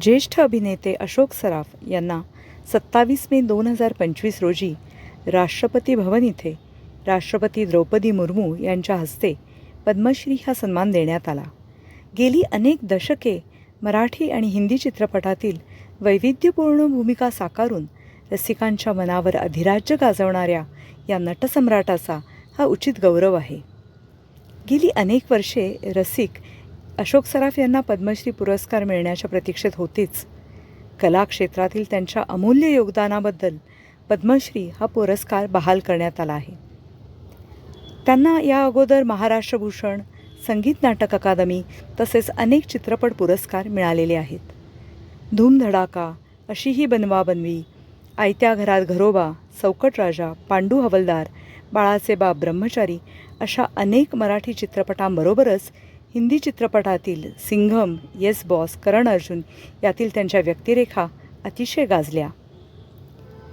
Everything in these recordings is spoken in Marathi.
ज्येष्ठ अभिनेते अशोक सराफ यांना सत्तावीस मे दोन हजार पंचवीस रोजी राष्ट्रपती भवन इथे राष्ट्रपती द्रौपदी मुर्मू यांच्या हस्ते पद्मश्री हा सन्मान देण्यात आला. गेली अनेक दशके मराठी आणि हिंदी चित्रपटातील वैविध्यपूर्ण भूमिका साकारून रसिकांच्या मनावर अधिराज्य गाजवणाऱ्या या नटसम्राटाचा हा उचित गौरव आहे. गेली अनेक वर्षे रसिक अशोक सराफ यांना पद्मश्री पुरस्कार मिळण्याच्या प्रतीक्षेत होतेच. कला क्षेत्रातील त्यांच्या अमूल्य योगदानाबद्दल पद्मश्री हा पुरस्कार बहाल करण्यात आला आहे. त्यांना या अगोदर महाराष्ट्र भूषण संगीत नाटक अकादमी तसेच अनेक चित्रपट पुरस्कार मिळालेले आहेत. धूमधडाका अशी ही बनवाबनवी आयत्या घरात घरोबा चौकट राजा पांडू हवलदार बाळाचे बाप ब्रह्मचारी अशा अनेक मराठी चित्रपटांबरोबरच हिंदी चित्रपटातील सिंघम येस बॉस करण अर्जुन यातील त्यांच्या व्यक्तिरेखा अतिशय गाजल्या.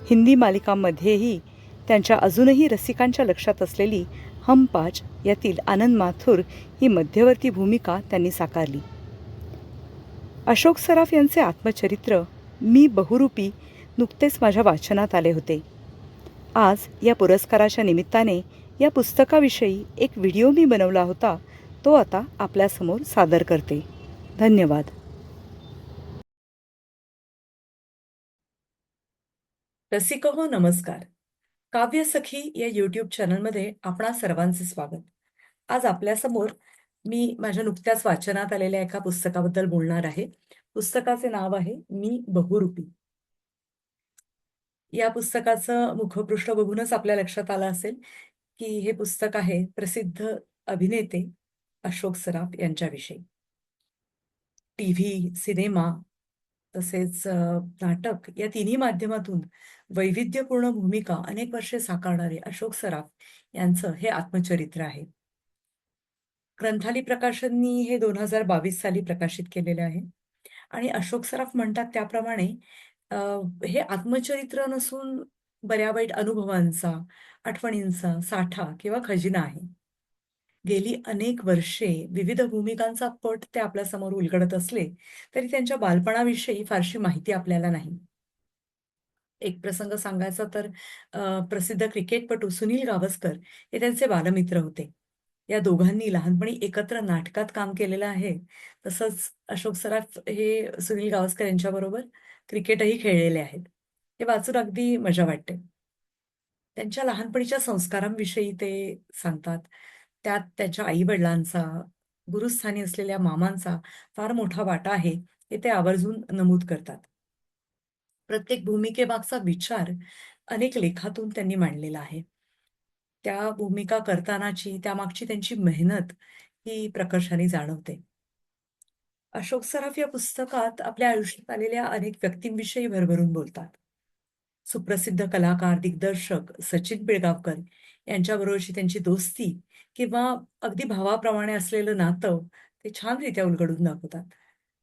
हिंदी मालिकांमध्येही त्यांच्या अजूनही रसिकांच्या लक्षात असलेली हम पाच यातील आनंद माथुर ही मध्यवर्ती भूमिका त्यांनी साकारली. अशोक सराफ यांचे आत्मचरित्र मी बहुरूपी नुकतेच माझ्या वाचनात आले होते. आज या पुरस्काराच्या निमित्ताने या पुस्तकाविषयी एक व्हिडिओ मी बनवला होता तो आता आपल्यासमोर सादर करते. धन्यवाद. रसिक हो नमस्कार. काव्य सखी या युट्यूब चॅनलमध्ये आपणा सर्वांचे स्वागत. आज आपल्यासमोर मी माझ्या नुकत्याच वाचनात आलेल्या एका पुस्तकाबद्दल बोलणार आहे. पुस्तकाचे नाव आहे मी बहुरूपी. या पुस्तकाचं मुखपृष्ठ बघूनच आपल्या लक्षात आलं असेल की हे पुस्तक आहे प्रसिद्ध अभिनेते अशोक सराफ यांच्याविषयी. टीव्ही सिनेमा तसेच नाटक या तिन्ही माध्यमातून वैविध्यपूर्ण भूमिका अनेक वर्षे साकारणारे अशोक सराफ यांचं हे आत्मचरित्र आहे. ग्रंथाली प्रकाशननी हे दोन हजार बावीस साली प्रकाशित केलेले आहे. आणि अशोक सराफ म्हणतात त्याप्रमाणे हे आत्मचरित्र नसून बऱ्या वाईट अनुभवांचा आठवणींचा साठा किंवा खजिना आहे. गेली अनेक वर्षे विविध भूमिकांचा पट ते आपल्यासमोर उलगडत असले तरी त्यांच्या बालपणाविषयी फारशी माहिती आपल्याला नाही. एक प्रसंग सांगायचा तर प्रसिद्ध क्रिकेटपटू सुनील गावस्कर हे त्यांचे बालमित्र होते. या दोघांनी लहानपणी एकत्र नाटकात काम केलेलं आहे. तसंच अशोक सराफ हे सुनील गावस्कर यांच्याबरोबर क्रिकेटही खेळलेले आहेत. हे वाचून अगदी मजा वाटते. त्यांच्या लहानपणीच्या संस्कारांविषयी ते सांगतात. त्यात त्यांच्या आई-वडिलांचा, गुरुस्थानी असलेल्या मामांचा फार मोठा वाटा आहे, हे ते आवर्जून नमूद करतात. प्रत्येक भूमिकेमागचा विचार अनेक लेखातून त्यांनी मांडलेला आहे. त्या भूमिका करतानाची, त्यामागची त्यांची मेहनत ही प्रकर्षाने जाणवते. अशोक सराफ या पुस्तकात आपल्या आयुष्यात आलेल्या अनेक व्यक्तींविषयी भरभरून बोलतात. सुप्रसिद्ध कलाकार, दिग्दर्शक सचिन पिळगावकर यांच्याबरोबरची त्यांची दोस्ती किंवा अगदी भावाप्रमाणे असलेलं नातं ते छानरित्या उलगडून दाखवतात.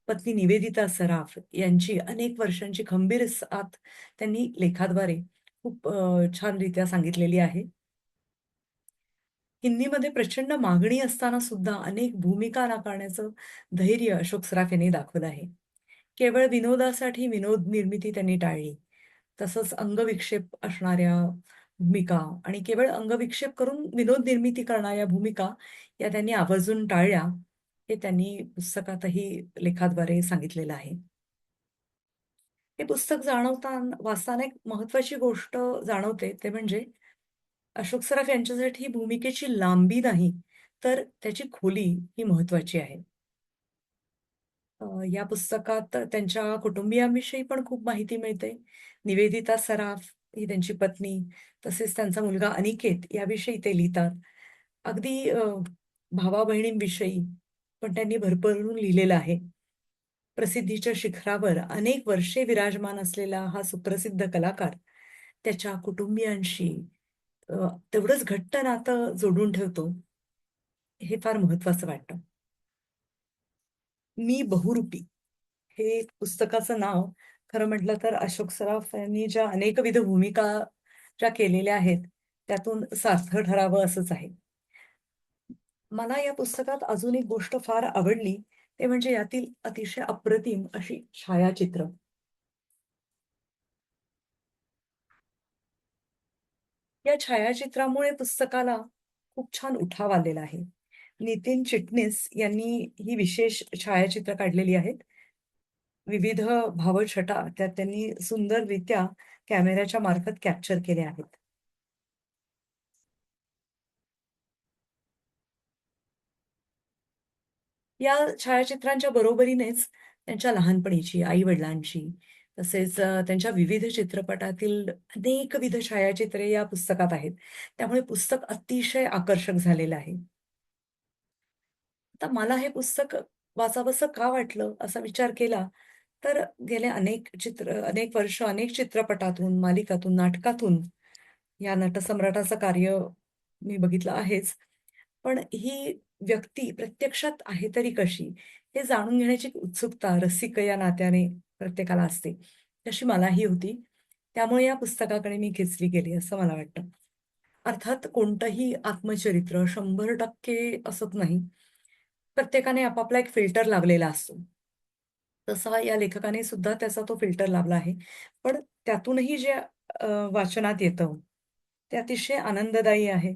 पत्नी निवेदिता सराफ यांची अनेक वर्षांची खंबीर साथ त्यांनी लेखाद्वारे खूप छानरित्या सांगितलेली आहे. हिंदीमध्ये प्रचंड मागणी असताना सुद्धा अनेक भूमिका नाकारण्याचं धैर्य अशोक सराफ यांनी दाखवलं आहे. केवळ विनोदासाठी विनोद निर्मिती त्यांनी टाळली. तसंच अंगविक्षेप असणाऱ्या भूमिका आणि केवळ अंगविक्षेप करून विनोद निर्मिती करणाऱ्या भूमिका या त्यांनी आवर्जून टाळल्या, हे त्यांनी पुस्तकातही लेखाद्वारे सांगितलेलं आहे. हे पुस्तक जाणवताना वाचताना एक महत्वाची गोष्ट जाणवते, ते म्हणजे अशोक सराफ यांच्यासाठी भूमिकेची लांबी नाही, तर त्याची खोली ही महत्वाची आहे. या पुस्तकात त्यांच्या कुटुंबियांविषयी पण खूप माहिती मिळते. निवेदिता सराफ ही त्यांची पत्नी, तसेच त्यांचा मुलगा अनिकेत याविषयी ते लिहितात. अगदी भावा-बहिणींविषयी पण त्यांनी भरभरून लिहिलेलं आहे. प्रसिद्धीच्या शिखरावर अनेक वर्षे विराजमान असलेला हा सुप्रसिद्ध कलाकार त्याच्या कुटुंबियांशी तेवढंच घट्ट नातं जोडून ठेवतो, हे फार महत्वाचं वाटतं. मी बहुरूपी हे पुस्तकाचं नाव खरं म्हटलं तर अशोक सराफ यांनी ज्या अनेकविध भूमिका ज्या केलेल्या आहेत, त्यातून सार्थ ठरावं असंच आहे. मला या पुस्तकात अजून एक गोष्ट फार आवडली, ते म्हणजे यातील अतिशय अप्रतिम अशी छायाचित्र. या छायाचित्रामुळे पुस्तकाला खूप छान उठाव आलेला आहे. नितीन चिटणीस यांनी ही विशेष छायाचित्र काढलेली आहेत. विविध भावछटा त्यात त्यांनी सुंदररित्या कॅमेऱ्याच्या मार्फत कॅप्चर केल्या आहेत. या छायाचित्रांच्या बरोबरीनेच त्यांच्या लहानपणीची, आई-वडिलांची, तसेच त्यांच्या विविध चित्रपटातील अनेकविध छायाचित्रे या पुस्तकात आहेत. त्यामुळे पुस्तक अतिशय आकर्षक झालेलं आहे. आता मला हे पुस्तक वाचावंसं का वाटलं, असा विचार केला, तर गेले अनेक चित्र अनेक वर्ष, अनेक चित्रपटातून, मालिकातून, नाटकातून या नटसम्राटाचं कार्य मी बघितलं आहेच. पण ही व्यक्ती प्रत्यक्षात आहे तरी कशी? हे जाणून घेण्याची उत्सुकता रसिक या नात्याने प्रत्येकाला असते. तशी मलाही होती. त्यामुळे या पुस्तकाकडे मी खेचली गेली असं मला वाटतं. अर्थात कोणतंही आत्मचरित्र 100% असत नाही. प्रत्येकाने आपापला एक फिल्टर लावलेला असतो. तसा या लेखकाने सुद्धा त्याचा तो फिल्टर लावला आहे. पण त्यातूनही जे वाचनात येतं, ते अतिशय आनंददायी आहे.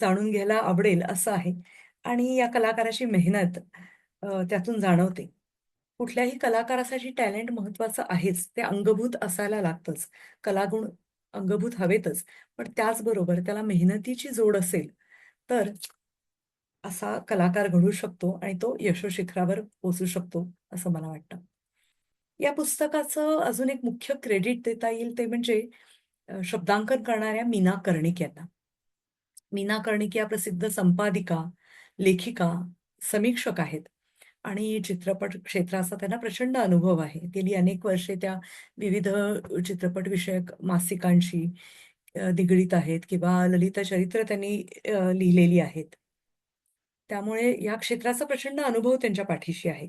जाणून घ्यायला आवडेल असं आहे आणि या कलाकाराची मेहनत त्यातून जाणवते. कुठल्याही कलाकारासाठी टॅलेंट महत्त्वाचं आहेच. ते अंगभूत असायला लागतंच. कलागुण अंगभूत हवेतच. पण त्याचबरोबर त्याला मेहनतीची जोड असेल, तर असा कलाकार घडू शकतो आणि तो यशोशिखरावर पोचू शकतो, असं मला वाटतं. या पुस्तकाचं अजून एक मुख्य क्रेडिट देता येईल ते म्हणजे शब्दांकन करणाऱ्या मीना कर्णिक यांना. मीना कर्णिक या प्रसिद्ध संपादिका, लेखिका, समीक्षक आहेत आणि चित्रपट क्षेत्राचा त्यांना प्रचंड अनुभव आहे. गेली अनेक वर्षे त्या विविध चित्रपट विषयक मासिकांशी निगडीत आहेत किंवा ललिता चरित्र त्यांनी लिहिलेली आहेत. त्यामुळे या क्षेत्राचा प्रचंड अनुभव त्यांच्या पाठीशी आहे.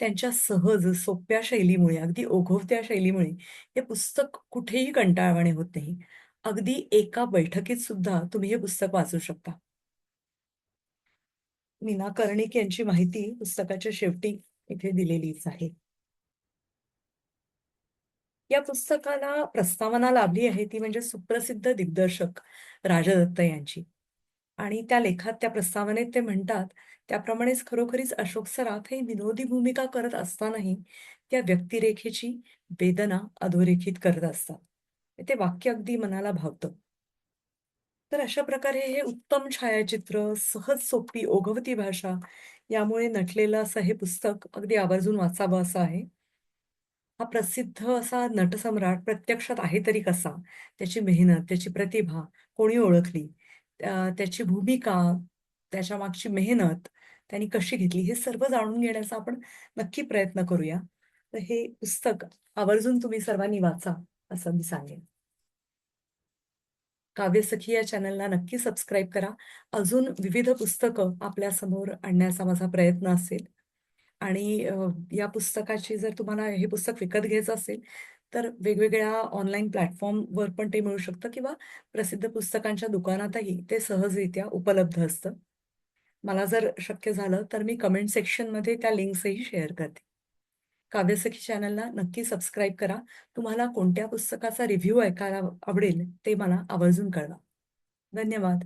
त्यांच्या सहज, सोप्या शैलीमुळे, अगदी ओघवत्या शैलीमुळे हे पुस्तक कुठेही कंटाळवाणे होत नाही. अगदी एका बैठकीत सुद्धा तुम्ही हे पुस्तक वाचू शकता. मीना कर्णिक यांची माहिती पुस्तकाच्या शेवटी इथे दिलेलीच आहे. या पुस्तकाला प्रस्तावना लाभली आहे ती म्हणजे सुप्रसिद्ध दिग्दर्शक राजदत्त यांची. आणि त्या लेखात, त्या प्रस्तावनेत ते म्हणतात, त्याप्रमाणेच खरोखरीच अशोक सराफ हे विनोदी भूमिका करत असतानाही त्या व्यक्तिरेखेची वेदना अधोरेखित करत असतात. ते वाक्य अगदी मनाला भावतं. तर अशा प्रकारे हे उत्तम छायाचित्र, सहज सोपी ओघवती भाषा यामुळे नटलेलं असं हे पुस्तक अगदी आवर्जून वाचावं असं आहे. हा प्रसिद्ध असा नटसम्राट प्रत्यक्षात आहे तरी कसा? त्याची मेहनत, त्याची प्रतिभा कोणी ओळखली? त्याची भूमिका, त्याच्या मागची मेहनत त्यांनी कशी घेतली? हे सर्व जाणून घेण्याचा आपण नक्की प्रयत्न करूया. तर हे पुस्तक आवर्जून तुम्ही सर्वांनी वाचा, असं मी सांगेन. काव्यसखी या चॅनलला नक्की सबस्क्राईब करा. अजून विविध पुस्तकं आपल्यासमोर आणण्याचा माझा प्रयत्न असेल. आणि या पुस्तकाची जर तुम्हाला हे पुस्तक विकत घ्यायचं असेल, तर वेगवेगळ्या ऑनलाईन प्लॅटफॉर्मवर पण ते मिळू शकतं किंवा प्रसिद्ध पुस्तकांच्या दुकानातही ते सहजरित्या उपलब्ध असतं. मला जर शक्य झालं, तर मी कमेंट सेक्शनमध्ये त्या लिंक्सही शेअर करते. काव्यसखी चॅनलला नक्की सबस्क्राईब करा. तुम्हाला कोणत्या पुस्तकाचा रिव्ह्यू ऐकायला आवडेल, ते मला आवर्जून कळवा. धन्यवाद.